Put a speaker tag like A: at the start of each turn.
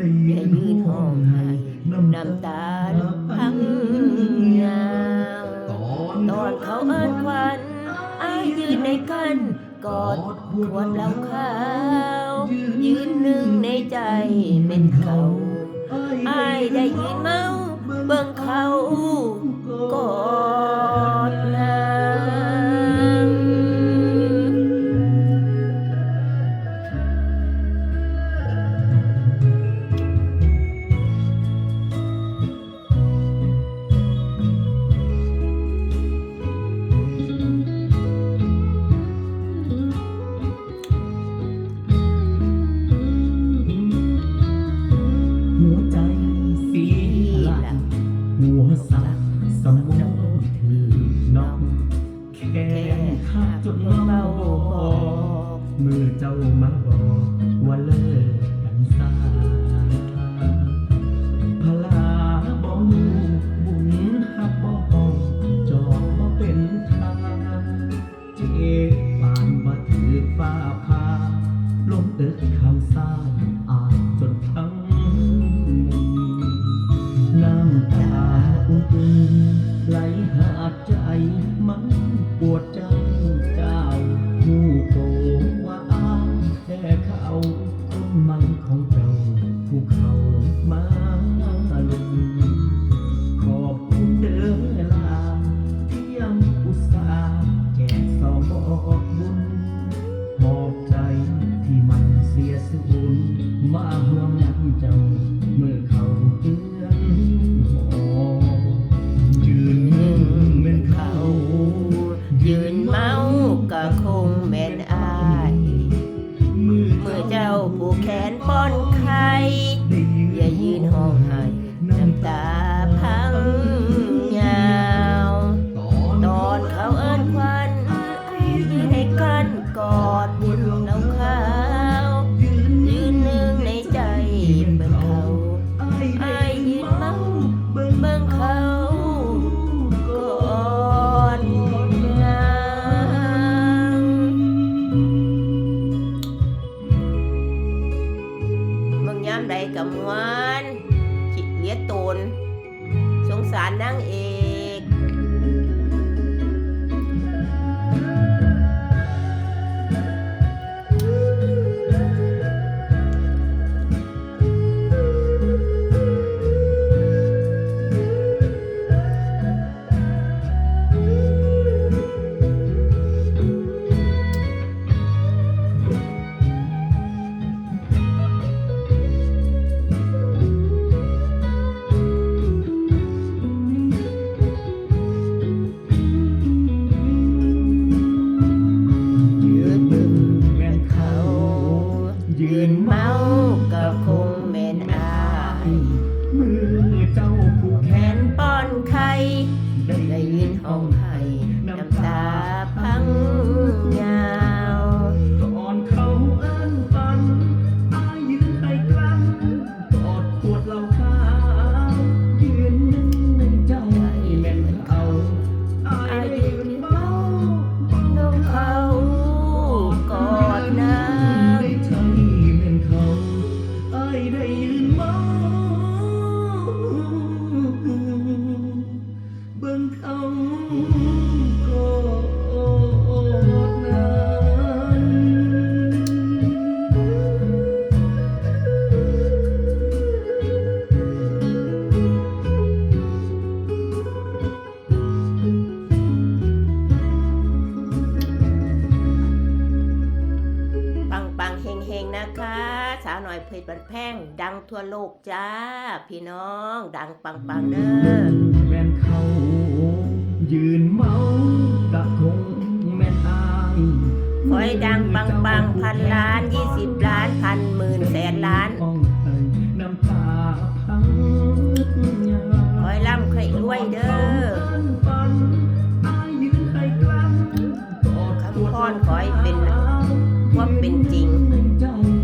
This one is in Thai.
A: ได้ยื
B: นห้อ
A: ง
B: ให้น้ำตา
A: พังยาม
B: ตอน
A: เขาเอิ้นวันไอ้ยืนในกันกอดขวดเหล้าขาว ยืนหนึ่งในใจเป็นเขาไอ้ได้ยินเมาเบิ่งเขาก็า
B: มาบอกว่าเลิกกันซะพลาบอมูบุญฮับบ่ห้องจอกบ่เป็นทางเจปานมาถือฟ้าพาลงตึดคำสร้างอาจจนทั้งน้ำตาอุ้นไหลหาดใจมันปวด อนป้
A: อน วนคิดเลียตน สงสารนั่งเองะคะ สาวหน่อยเพชรบันแพ่ง ดังทั่วโลกจ้า พี่น้อง ดังปังปังเด้อ
B: แม่นเขา ยืนเมากะคงแม่นอาย
A: คอยดังปังปังพันล้าน จริง